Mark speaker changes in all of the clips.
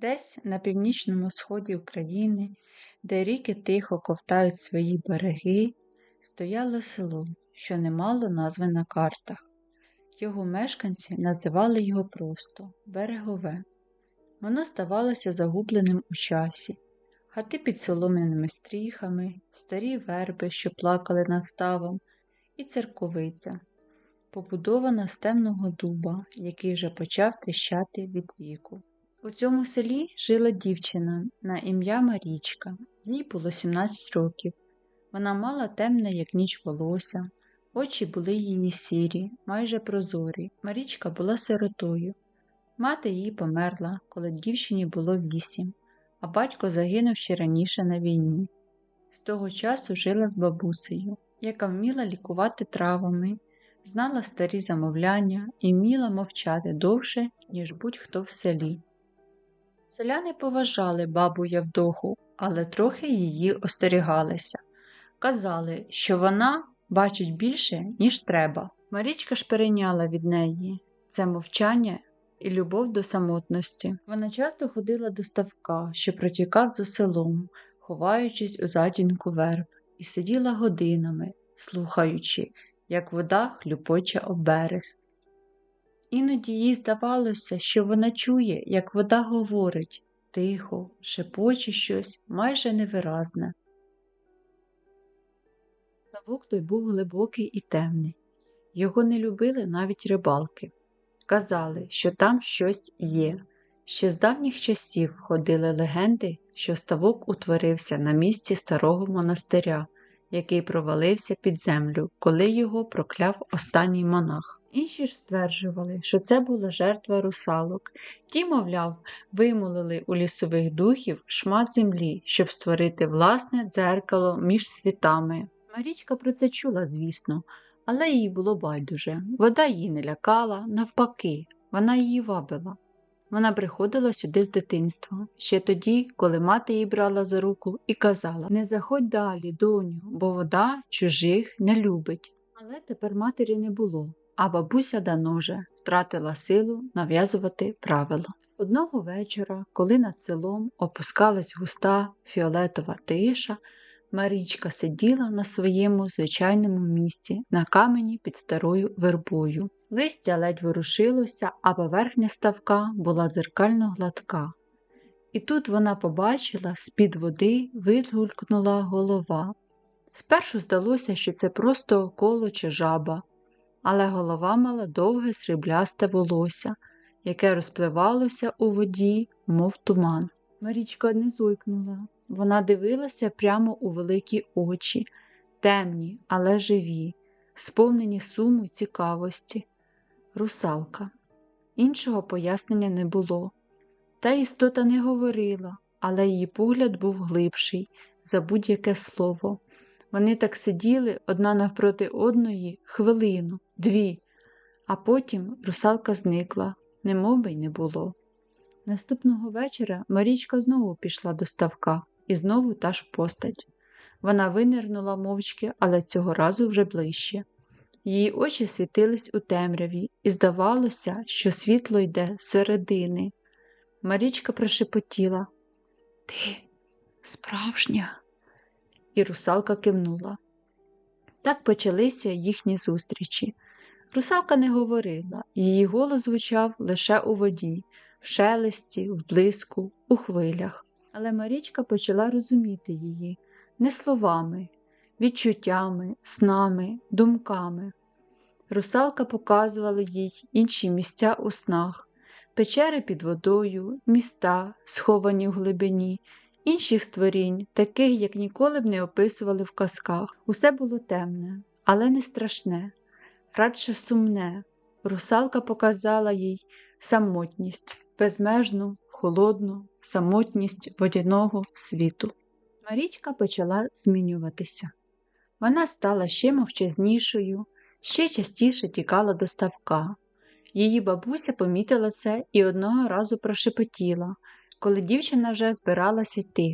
Speaker 1: Десь на північному сході України, де ріки тихо ковтають свої береги, стояло село, що не мало назви на картах. Його мешканці називали його просто Берегове. Воно здавалося загубленим у часі, хати під солом'яними стріхами, старі верби, що плакали над ставом, і церковиця, побудована з темного дуба, який вже почав тріщати від віку. У цьому селі жила дівчина на ім'я Марічка. Їй було 17 років. Вона мала темне, як ніч волосся, очі були її сірі, майже прозорі. Марічка була сиротою. Мати її померла, коли дівчині було вісім, а батько загинув ще раніше на війні. З того часу жила з бабусею, яка вміла лікувати травами, знала старі замовляння і вміла мовчати довше, ніж будь-хто в селі. Селяни поважали бабу Явдоху, але трохи її остерігалися. Казали, що вона бачить більше, ніж треба. Марічка ж перейняла від неї це мовчання і любов до самотності. Вона часто ходила до ставка, що протікав за селом, ховаючись у затінку верб, і сиділа годинами, слухаючи, як вода хлюпоче об берег. Іноді їй здавалося, що вона чує, як вода говорить, тихо, шепоче щось майже невиразне. Ставок той був глибокий і темний. Його не любили навіть рибалки. Казали, що там щось є. Ще з давніх часів ходили легенди, що ставок утворився на місці старого монастиря, який провалився під землю, коли його прокляв останній монах. Інші ж стверджували, що це була жертва русалок. Ті, мовляв, вимолили у лісових духів шмат землі, щоб створити власне дзеркало між світами. Марічка про це чула, звісно, але їй було байдуже. Вода її не лякала, навпаки, вона її вабила. Вона приходила сюди з дитинства, ще тоді, коли мати її брала за руку і казала Не заходь далі, доню, бо вода чужих не любить. Але тепер матері не було а бабуся давно вже втратила силу нав'язувати правила. Одного вечора, коли над селом опускалась густа фіолетова тиша, Марічка сиділа на своєму звичайному місці на камені під старою вербою. Листя ледь ворушилося, а поверхня ставка була дзеркально гладка. І тут вона побачила, з-під води вигулькнула голова. Спершу здалося, що це просто коло чи жаба, але голова мала довге сріблясте волосся, яке розпливалося у воді, мов туман. Марічка не зойкнула. Вона дивилася прямо у великі очі, темні, але живі, сповнені суму й цікавості. Русалка. Іншого пояснення не було. Та істота не говорила, але її погляд був глибший за будь-яке слово. Вони так сиділи одна навпроти одної хвилину, дві, а потім русалка зникла, немов й не було. Наступного вечора Марічка знову пішла до ставка і знову та ж постать. Вона винирнула мовчки, але цього разу вже ближче. Її очі світились у темряві, і здавалося, що світло йде з середини. Марічка прошепотіла Ти справжня і русалка кивнула. Так почалися їхні зустрічі. Русалка не говорила, її голос звучав лише у воді, в шелесті, в блиску, у хвилях. Але Марічка почала розуміти її не словами, відчуттями, снами, думками. Русалка показувала їй інші місця у снах, печери під водою, міста, сховані в глибині, інших створінь, таких, як ніколи б не описували в казках. Усе було темне, але не страшне, радше сумне. Русалка показала їй самотність, безмежну, холодну, самотність водяного світу. Марічка почала змінюватися. Вона стала ще мовчазнішою, ще частіше тікала до ставка. Її бабуся помітила це і одного разу прошепотіла, коли дівчина вже збиралася йти.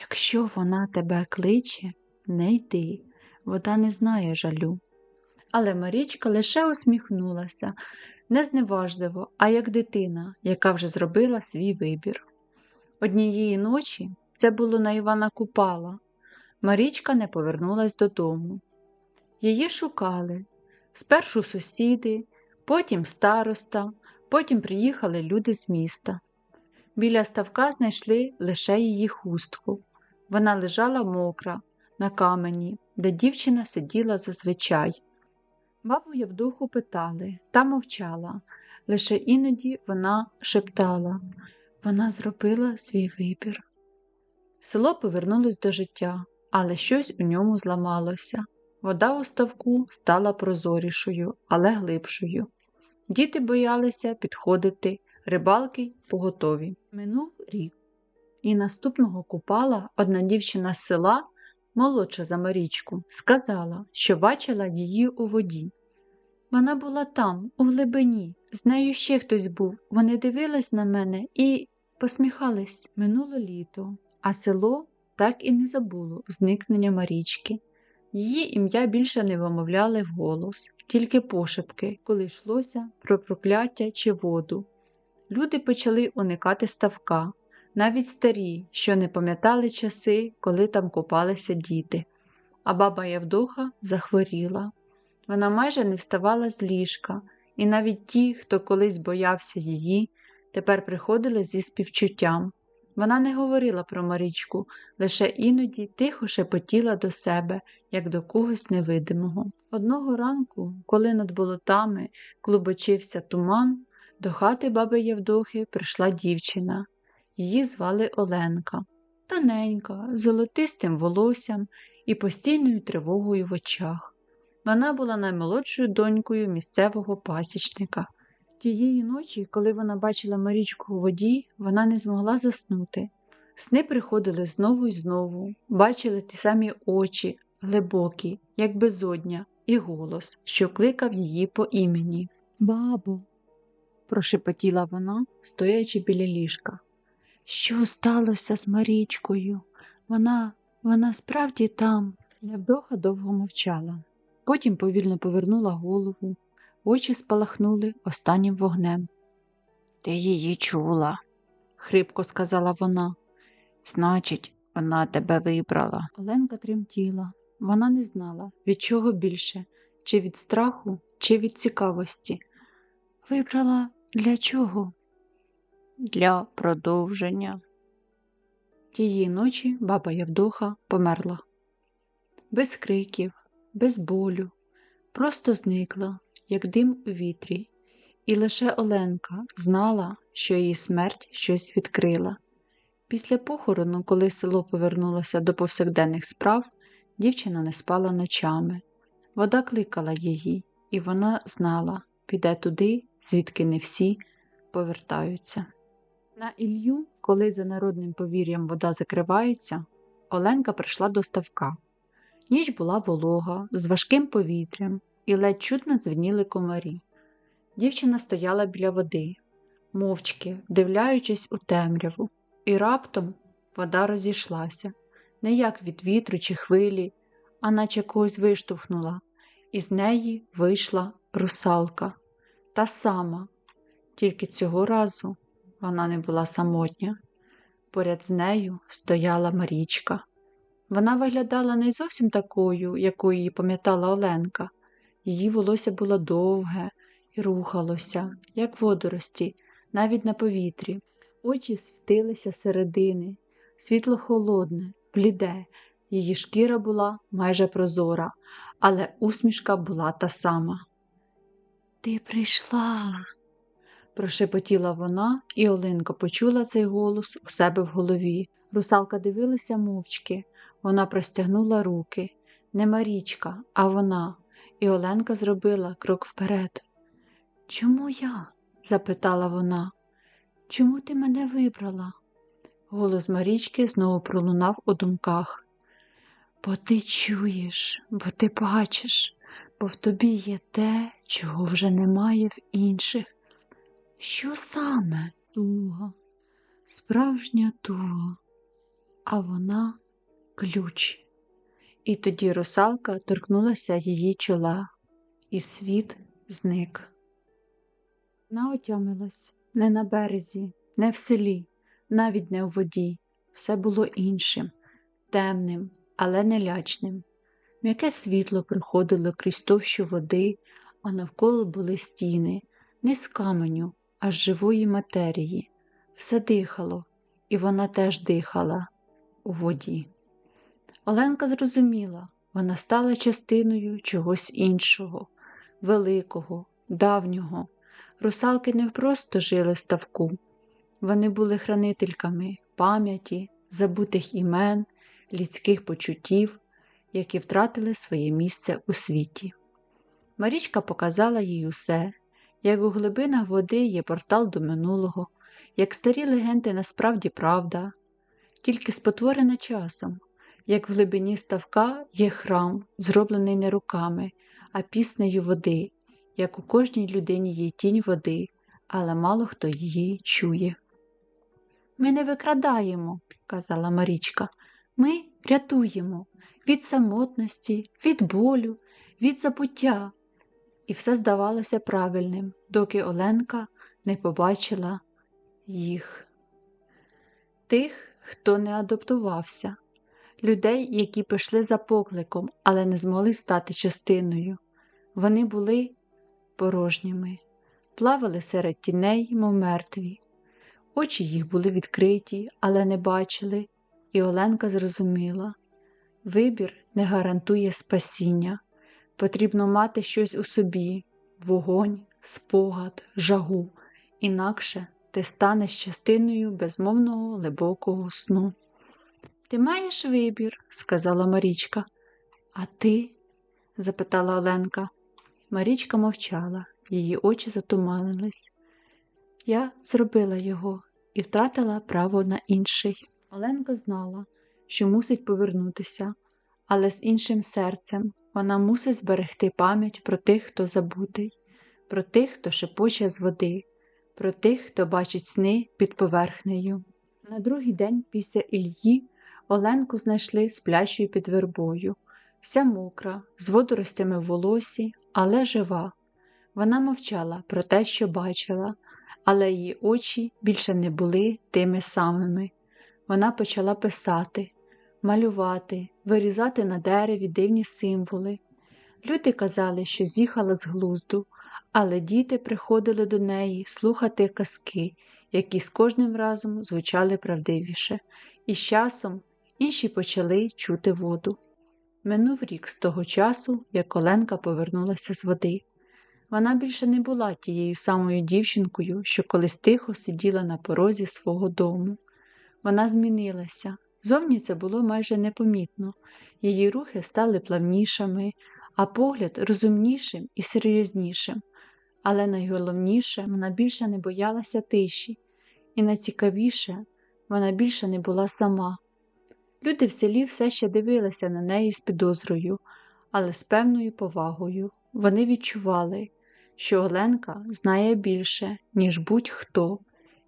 Speaker 1: Якщо вона тебе кличе, не йди, вода не знає жалю. Але Марічка лише усміхнулася, не зневажливо, а як дитина, яка вже зробила свій вибір. Однієї ночі це було на Івана Купала. Марічка не повернулась додому. Її шукали спершу сусіди, потім староста, потім приїхали люди з міста. Біля ставка знайшли лише її хустку. Вона лежала мокра, на камені, де дівчина сиділа зазвичай. Бабу Явдуху питали, та мовчала, лише іноді вона шептала вона зробила свій вибір. Село повернулось до життя, але щось у ньому зламалося. Вода у ставку стала прозорішою, але глибшою. Діти боялися підходити, рибалки поготові. Минув рік. І наступного купала одна дівчина з села, молодша за Марічку, сказала, що бачила її у воді. Вона була там, у глибині, з нею ще хтось був. Вони дивились на мене і посміхались минуло літо, а село так і не забуло зникнення Марічки. Її ім'я більше не вимовляли вголос, тільки пошепки, коли йшлося про прокляття чи воду. Люди почали уникати ставка, навіть старі, що не пам'ятали часи, коли там купалися діти. А баба Явдоха захворіла. Вона майже не вставала з ліжка, і навіть ті, хто колись боявся її, тепер приходили зі співчуттям. Вона не говорила про Марічку, лише іноді тихо шепотіла до себе, як до когось невидимого. Одного ранку, коли над болотами клубочився туман, до хати баби Євдохи прийшла дівчина. Її звали Оленка, тоненька, з золотистим волоссям і постійною тривогою в очах. Вона була наймолодшою донькою місцевого пасічника. Тієї ночі, коли вона бачила Марічку у воді, вона не змогла заснути. Сни приходили знову і знову, бачили ті самі очі, глибокі, як безодня, і голос, що кликав її по імені. Бабо, прошепотіла вона, стоячи біля ліжка. Що сталося з Марічкою? Вона, вона справді там. Лявдоха довго мовчала. Потім повільно повернула голову, очі спалахнули останнім вогнем. Ти її чула, хрипко сказала вона. Значить, вона тебе вибрала. Оленка тремтіла. Вона не знала, від чого більше, чи від страху, чи від цікавості. Вибрала для чого? Для продовження. Тієї ночі баба Явдоха померла. Без криків, без болю, просто зникла, як дим у вітрі, і лише Оленка знала, що її смерть щось відкрила. Після похорону, коли село повернулося до повсякденних справ, дівчина не спала ночами. Вода кликала її, і вона знала, піде туди, звідки не всі повертаються. На Ілью, коли за народним повір'ям вода закривається, Оленка прийшла до ставка. Ніч була волога, з важким повітрям, і ледь чутно дзвеніли комарі. Дівчина стояла біля води, мовчки, дивляючись у темряву, і раптом вода розійшлася, не як від вітру чи хвилі, а наче когось виштовхнула, і з неї вийшла русалка, та сама, тільки цього разу вона не була самотня. Поряд з нею стояла Марічка. Вона виглядала не зовсім такою, якою її пам'ятала Оленка. Її волосся було довге і рухалося, як водорості, навіть на повітрі. Очі світилися середини, світло холодне, бліде, її шкіра була майже прозора, але усмішка була та сама. Ти прийшла, прошепотіла вона, і Олинка почула цей голос у себе в голові. Русалка дивилася мовчки, вона простягнула руки. Не Марічка, а вона, і Оленка зробила крок вперед. Чому я? запитала вона. Чому ти мене вибрала? Голос Марічки знову пролунав у думках. Бо ти чуєш, бо ти бачиш, бо в тобі є те, чого вже немає в інших. Що саме туга, справжня туга, а вона ключ. І тоді русалка торкнулася її чола, і світ зник. Вона отямилась не на березі, не в селі, навіть не у воді, все було іншим, темним, але не лячним. М'яке світло приходило крізь товщу води, а навколо були стіни, не з каменю, а з живої матерії. Все дихало, і вона теж дихала у воді. Оленка зрозуміла, вона стала частиною чогось іншого, великого, давнього. Русалки не просто жили в ставку, вони були хранительками пам'яті, забутих імен, людських почуттів, які втратили своє місце у світі. Марічка показала їй усе, як у глибинах води є портал до минулого, як старі легенди насправді правда, тільки спотворена часом, як в глибині ставка є храм, зроблений не руками, а піснею води, як у кожній людині є тінь води, але мало хто її чує. Ми не викрадаємо, казала Марічка, ми рятуємо від самотності, від болю, від забуття. І все здавалося правильним, доки Оленка не побачила їх. Тих, хто не адаптувався, людей, які пішли за покликом, але не змогли стати частиною. Вони були порожніми, плавали серед тіней, мов мертві. Очі їх були відкриті, але не бачили, і Оленка зрозуміла вибір не гарантує спасіння. Потрібно мати щось у собі вогонь, спогад, жагу, інакше ти станеш частиною безмовного глибокого сну. Ти маєш вибір, сказала Марічка. А ти? запитала Оленка. Марічка мовчала, її очі затуманились. Я зробила його і втратила право на інший. Оленка знала, що мусить повернутися, але з іншим серцем вона мусить зберегти пам'ять про тих, хто забутий, про тих, хто шепоче з води, про тих, хто бачить сни під поверхнею. На другий день після Ільї Оленку знайшли сплячою під вербою, вся мокра, з водоростями в волосі, але жива. Вона мовчала про те, що бачила, але її очі більше не були тими самими. Вона почала писати, малювати, вирізати на дереві дивні символи. Люди казали, що з'їхала з глузду, але діти приходили до неї слухати казки, які з кожним разом звучали правдивіше, і з часом інші почали чути воду. Минув рік з того часу, як Оленка повернулася з води. Вона більше не була тією самою дівчинкою, що колись тихо сиділа на порозі свого дому. Вона змінилася. Зовні це було майже непомітно, її рухи стали плавнішими, а погляд розумнішим і серйознішим. Але найголовніше, вона більше не боялася тиші, і найцікавіше, вона більше не була сама. Люди в селі все ще дивилися на неї з підозрою, але з певною повагою. Вони відчували, що Оленка знає більше, ніж будь-хто,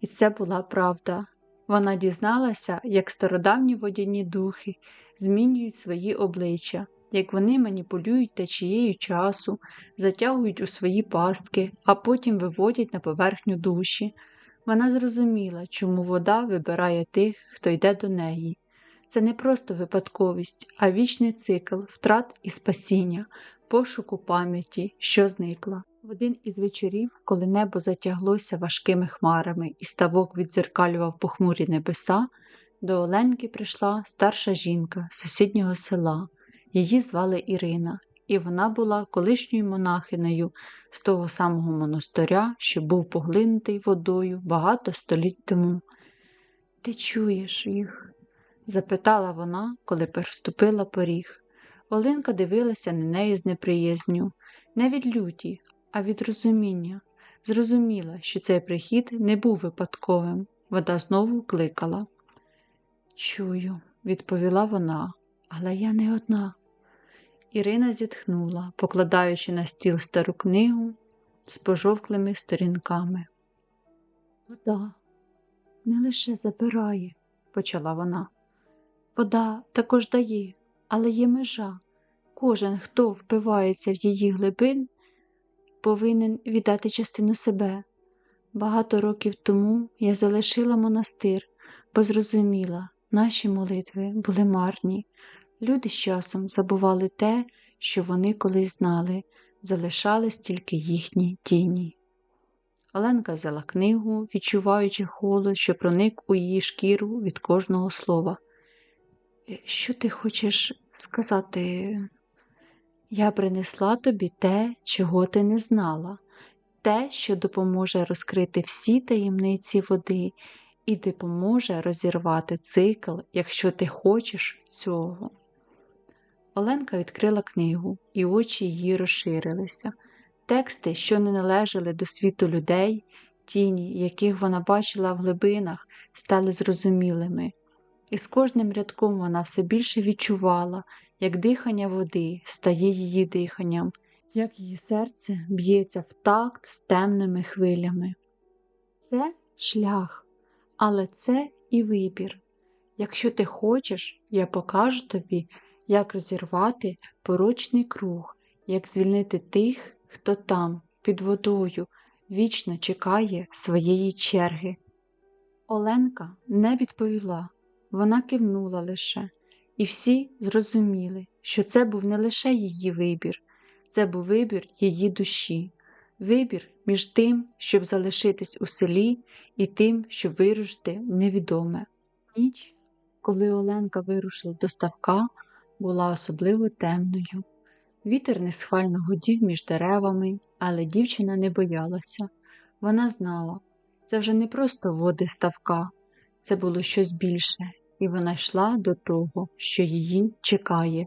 Speaker 1: і це була правда. Вона дізналася, як стародавні водяні духи змінюють свої обличчя, як вони маніпулюють течією часу, затягують у свої пастки, а потім виводять на поверхню душі. Вона зрозуміла, чому вода вибирає тих, хто йде до неї. Це не просто випадковість, а вічний цикл втрат і спасіння, пошуку пам'яті, що зникла. В один із вечорів, коли небо затяглося важкими хмарами і ставок відзеркалював похмурі небеса, до Оленки прийшла старша жінка з сусіднього села. Її звали Ірина, і вона була колишньою монахинею з того самого монастиря, що був поглинутий водою багато століть тому. Ти чуєш їх? запитала вона, коли переступила поріг. Оленка дивилася на неї з неприязню, не від люті, а від розуміння. Зрозуміла, що цей прихід не був випадковим. Вода знову кликала. Чую, відповіла вона, але я не одна. Ірина зітхнула, покладаючи на стіл стару книгу з пожовклими сторінками. Вода не лише забирає, почала вона. Вода також дає, але є межа. Кожен, хто впивається в її глибин, повинен віддати частину себе. Багато років тому я залишила монастир, бо зрозуміла, наші молитви були марні. Люди з часом забували те, що вони колись знали, залишались тільки їхні тіні. Оленка взяла книгу, відчуваючи холод, що проник у її шкіру від кожного слова. «Е, Що ти хочеш сказати? Я принесла тобі те, чого ти не знала, те, що допоможе розкрити всі таємниці води і допоможе розірвати цикл, якщо ти хочеш цього. Оленка відкрила книгу, і очі її розширилися. Тексти, що не належали до світу людей, тіні, яких вона бачила в глибинах, стали зрозумілими. І з кожним рядком вона все більше відчувала, як дихання води стає її диханням, як її серце б'ється в такт з темними хвилями. Це шлях, але це і вибір. Якщо ти хочеш, я покажу тобі, як розірвати порочний круг, як звільнити тих, хто там, під водою, вічно чекає своєї черги. Оленка не відповіла, вона кивнула лише, і всі зрозуміли, що це був не лише її вибір, це був вибір її душі, вибір між тим, щоб залишитись у селі, і тим, щоб вирушити невідоме. Ніч, коли Оленка вирушила до ставка, була особливо темною. Вітер несхвально гудів між деревами, але дівчина не боялася. Вона знала, це вже не просто води ставка, це було щось більше, і вона йшла до того, що її чекає.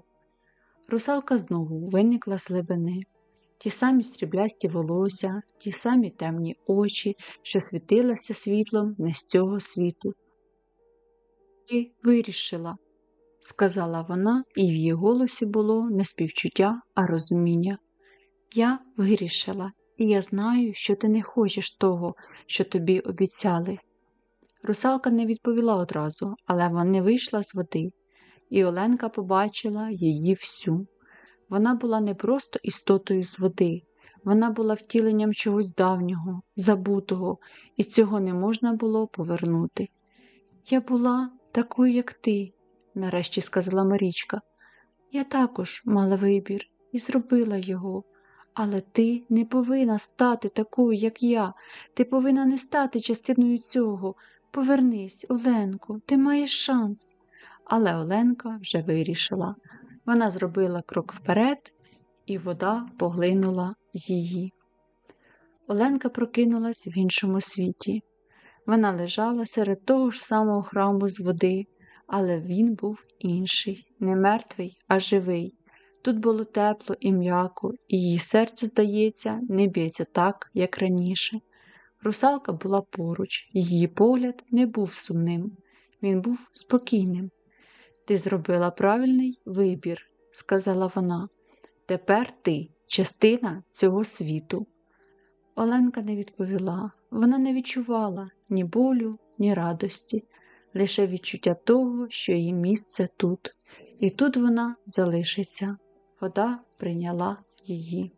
Speaker 1: Русалка знову виникла з глибини. Ті самі сріблясті волосся, ті самі темні очі, що світилися світлом не з цього світу. Ти вирішила, сказала вона, і в її голосі було не співчуття, а розуміння. Я вирішила, і я знаю, що ти не хочеш того, що тобі обіцяли. Русалка не відповіла одразу, але вона вийшла з води, і Оленка побачила її всю. Вона була не просто істотою з води, вона була втіленням чогось давнього, забутого, і цього не можна було повернути. Я була такою, як ти, нарешті сказала Марічка. Я також мала вибір і зробила його. Але ти не повинна стати такою, як я. Ти повинна не стати частиною цього. Повернись, Оленко, ти маєш шанс. Але Оленка вже вирішила. Вона зробила крок вперед, і вода поглинула її. Оленка прокинулась в іншому світі. Вона лежала серед того ж самого храму з води, але він був інший, не мертвий, а живий. Тут було тепло і м'яко, і її серце, здається, не б'ється так, як раніше. Русалка була поруч, її погляд не був сумним, він був спокійним. Ти зробила правильний вибір, сказала вона. Тепер ти частина цього світу. Оленка не відповіла, вона не відчувала ні болю, ні радості, лише відчуття того, що її місце тут, і тут вона залишиться. Вода прийняла її.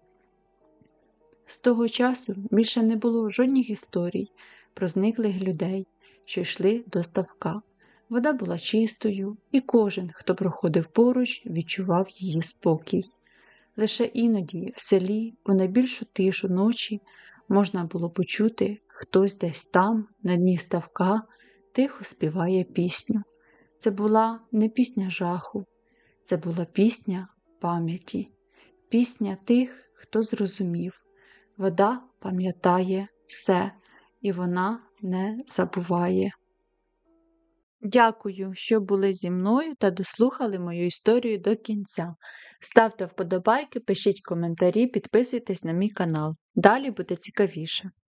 Speaker 1: З того часу більше не було жодних історій про зниклих людей, що йшли до ставка. Вода була чистою, і кожен, хто проходив поруч, відчував її спокій. Лише іноді в селі, у найбільшу тишу ночі, можна було почути, хтось десь там, на дні ставка, тихо співає пісню. Це була не пісня жаху, це була пісня пам'яті, пісня тих, хто зрозумів. Вода пам'ятає все, і вона не забуває. Дякую, що були зі мною та дослухали мою історію до кінця. Ставте вподобайки, пишіть коментарі, підписуйтесь на мій канал. Далі буде цікавіше.